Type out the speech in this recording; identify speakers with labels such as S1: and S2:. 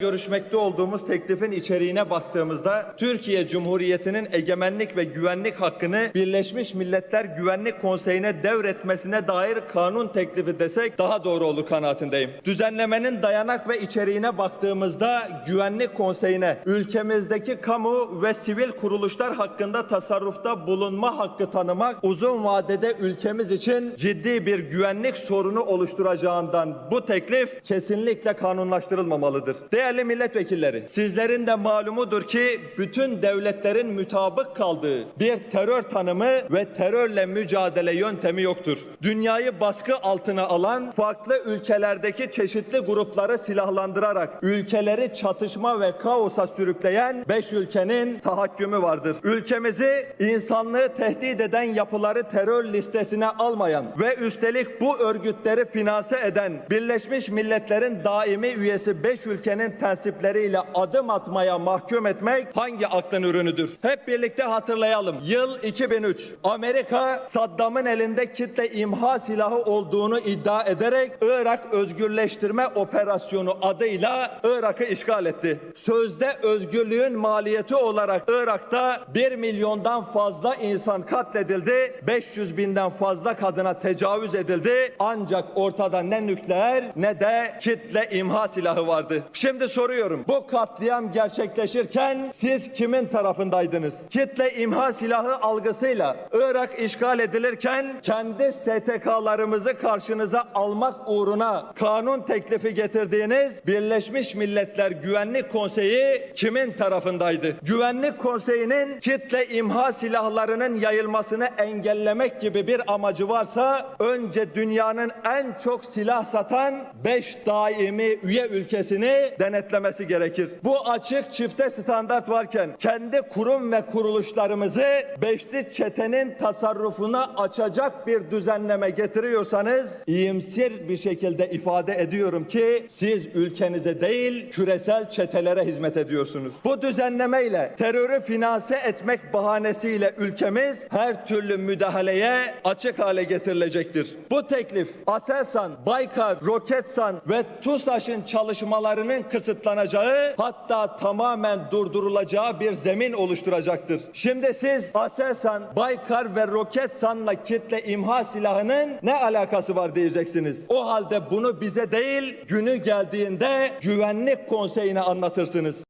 S1: Görüşmekte olduğumuz teklifin içeriğine baktığımızda Türkiye Cumhuriyeti'nin egemenlik ve güvenlik hakkını Birleşmiş Milletler Güvenlik Konseyi'ne devretmesine dair kanun teklifi desek daha doğru olur kanaatindeyim. Düzenlemenin dayanak ve içeriğine baktığımızda Güvenlik Konseyi'ne ülkemizdeki kamu ve sivil kuruluşlar hakkında tasarrufta bulunma hakkı tanımak uzun vadede ülkemiz için ciddi bir güvenlik sorunu oluşturacağından bu teklif kesinlikle kanunlaştırılmamalıdır. Değerli milletvekilleri, sizlerin de malumudur ki bütün devletlerin mütabık kaldığı bir terör tanımı ve terörle mücadele yöntemi yoktur. Dünyayı baskı altına alan farklı ülkelerdeki çeşitli grupları silahlandırarak ülkeleri çatışma ve kaosa sürükleyen 5 ülkenin tahakkümü vardır. Ülkemizi insanlığı tehdit eden yapıları terör listesine almayan ve üstelik bu örgütleri finanse eden Birleşmiş Milletler'in daimi üyesi 5 ülkenin tensipleriyle adım atmaya mahkum etmek hangi aklın ürünüdür? Hep birlikte hatırlayalım. Yıl 2003. Amerika Saddam'ın elinde kitle imha silahı olduğunu iddia ederek Irak Özgürleştirme Operasyonu adıyla Irak'ı işgal etti. Sözde özgürlüğün maliyeti olarak Irak'ta 1 milyondan fazla insan katledildi. 500 binden fazla kadına tecavüz edildi. Ancak ortada ne nükleer ne de kitle imha silahı vardı. Şimdi soruyorum. Bu katliam gerçekleşirken siz kimin tarafındaydınız? Kitle imha silahı algısıyla Irak işgal edilirken kendi STK'larımızı karşınıza almak uğruna kanun teklifi getirdiğiniz Birleşmiş Milletler Güvenlik Konseyi kimin tarafındaydı? Güvenlik Konseyi'nin kitle imha silahlarının yayılmasını engellemek gibi bir amacı varsa önce dünyanın en çok silah satan 5 daimi üye ülkesini denetlemesi gerekir. Bu açık çifte standart varken kendi kurum ve kuruluşlarımızı beşli çetenin tasarrufuna açacak bir düzenleme getiriyorsanız iyimser bir şekilde ifade ediyorum ki siz ülkenize değil küresel çetelere hizmet ediyorsunuz. Bu düzenlemeyle terörü finanse etmek bahanesiyle ülkemiz her türlü müdahaleye açık hale getirilecektir. Bu teklif Aselsan, Baykar, Roketsan ve TUSAŞ'ın çalışmalarının kısıtlanacağı hatta tamamen durdurulacağı bir zemin oluşturacaktır. Şimdi siz Aselsan, Baykar ve Roketsan'la kitle imha silahının ne alakası var diyeceksiniz. O halde bunu bize değil günü geldiğinde güvenlik konseyine anlatırsınız.